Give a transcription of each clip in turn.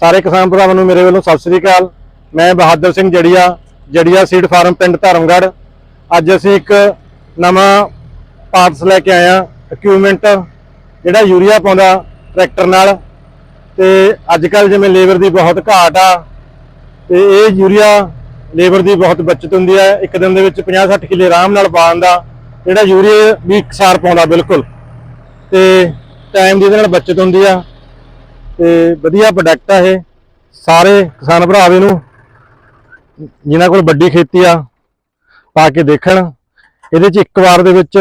ਸਾਰੇ ਕਿਸਾਨ ਭਰਾਵਾਂ ਨੂੰ ਮੇਰੇ ਵੱਲੋਂ ਸਤਿ ਸ੍ਰੀ ਅਕਾਲ। ਮੈਂ ਬਹਾਦਰ ਸਿੰਘ ਜੜੀਆ ਜੜੀਆ ਸੀਡ ਫਾਰਮ ਪਿੰਡ ਧਰਮਗੜ੍ਹ। ਅੱਜ ਅਸੀਂ ਇੱਕ ਨਵਾਂ ਪਾਰਟਸ ਲੈ ਕੇ ਆਏ ਆ ਇਕਵਿਪਮੈਂਟ ਜਿਹੜਾ ਯੂਰੀਆ ਪਾਉਂਦਾ ਟਰੈਕਟਰ ਨਾਲ। ਤੇ ਅੱਜ ਕੱਲ ਜਿਵੇਂ ਲੇਬਰ ਦੀ ਬਹੁਤ ਘਾਟ ਆ, ਤੇ ਇਹ ਯੂਰੀਆ ਲੇਬਰ ਦੀ ਬਹੁਤ ਬਚਤ ਹੁੰਦੀ ਹੈ ਇੱਕ ਦਿਨ ਦੇ ਵਿੱਚ 50-60 ਕਿੱਲੇ ਆਰਾਮ ਨਾਲ ਪਾਉਣ ਦਾ ਜਿਹੜਾ ਯੂਰੀਆ ਵੀ ਇਕਸਾਰ ਪਾਉਂਦਾ ਬਿਲਕੁਲ। ਤੇ ਟਾਈਮ ਦੀ ਇਹਦੇ ਨਾਲ ਬਚਤ ਹੁੰਦੀ ਆ। ਤੇ ਵਧੀਆ ਪ੍ਰੋਡਕਟ ਆ ਇਹ। ਸਾਰੇ ਕਿਸਾਨ ਭਰਾ ਨੂੰ ਜਿਨ੍ਹਾਂ ਕੋਲ ਵੱਡੀ ਖੇਤੀ ਆ, ਪਾ ਕੇ ਦੇਖਣ। ਇਹਦੇ ਚ ਇੱਕ ਵਾਰ ਦੇ ਵਿੱਚ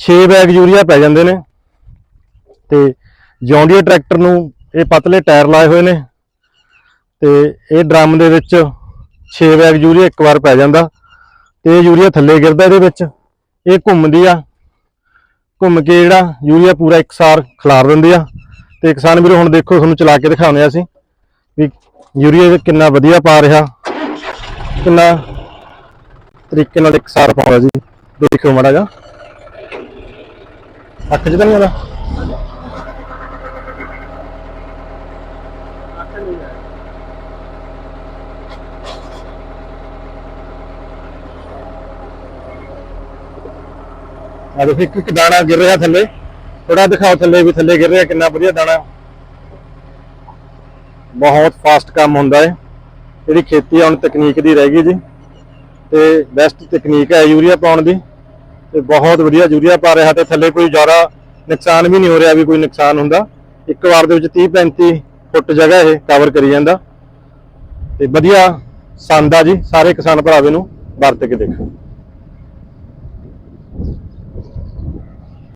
6 ਬੈਗ ਯੂਰੀਆ ਪੈ ਜਾਂਦੇ ਨੇ। ਤੇ ਜੌਂਡੀਆ ਟਰੈਕਟਰ ਨੂੰ ਇਹ ਪਤਲੇ ਟਾਇਰ ਲਾਏ ਹੋਏ ਨੇ। ਤੇ ਇਹ ਡਰਮ ਦੇ ਵਿੱਚ 6 ਬੈਗ ਯੂਰੀਆ ਇੱਕ ਵਾਰ ਪੈ ਜਾਂਦਾ। ਤੇ ਇਹ ਯੂਰੀਆ ਥੱਲੇ ਗਿਰਦਾ ਇਹਦੇ ਵਿੱਚ। ਇਹ ਘੁੰਮਦੀ ਆ। ਘੁੰਮ ਕੇ ਜਿਹੜਾ ਯੂਰੀਆ ਪੂਰਾ ਇੱਕਸਾਰ ਖਿਲਾਰ ਦਿੰਦੀ ਆ। ਤੇ ਕਿਸਾਨ ਵੀਰੋ, ਹੁਣ ਦੇਖੋ, ਤੁਹਾਨੂੰ ਚਲਾ ਕੇ ਦਿਖਾਉਂਦੇ ਆ ਅਸੀਂ ਵੀ ਯੂਰੀਆ ਕਿੰਨਾ ਵਧੀਆ ਪਾ ਰਿਹਾ। ਕਿੰਨਾ ਤਰੀਕੇ ਨਾਲ ਇੱਕਸਾਰ ਪਾਉਂਦਾ ਜੀ। ਦੇਖਿਓ ਮਾੜਾ ਜਾ ਅੱਖ 'ਚ ਤਾਂ ਨਹੀਂ ਆਦਾ ਆ ਦੇਖੋ, ਇੱਕ ਇੱਕ ਦਾਣਾ ਗਿਰ ਰਿਹਾ ਥੱਲੇ। ਥੋੜਾ ਦਿਖਾਓ ਥੱਲੇ ਵੀ, ਥੱਲੇ ਗਿਰ ਰਿਹਾ, ਕਿੰਨਾ ਵਧੀਆ ਦਾਣਾ। ਬਹੁਤ ਫਾਸਟ ਕੰਮ ਹੁੰਦਾ ਹੈ ਜਿਹੜੀ ਖੇਤੀ ਹੁਣ ਤਕਨੀਕ ਦੀ ਰਹਿ ਗਈ ਜੀ। ਤੇ ਬੈਸਟ ਤਕਨੀਕ ਹੈ ਯੂਰੀਆ ਪਾਉਣ ਦੀ। ਤੇ ਬਹੁਤ ਵਧੀਆ ਯੂਰੀਆ ਪਾ ਰਿਹਾ ਤੇ ਥੱਲੇ ਕੋਈ ਜ਼ਿਆਦਾ ਨੁਕਸਾਨ ਵੀ ਨਹੀਂ ਹੋ ਰਿਹਾ ਵੀ ਕੋਈ ਨੁਕਸਾਨ ਹੁੰਦਾ। ਇੱਕ ਵਾਰ ਦੇ ਵਿੱਚ 30 35 ਫੁੱਟ ਜਗ੍ਹਾ ਇਹ ਕਵਰ ਕਰੀ ਜਾਂਦਾ। ਤੇ ਵਧੀਆ ਸੰਦ ਆ ਜੀ, ਸਾਰੇ ਕਿਸਾਨ ਭਰਾਵੇ ਨੂੰ ਵਰਤ ਕੇ ਦੇਖੋ।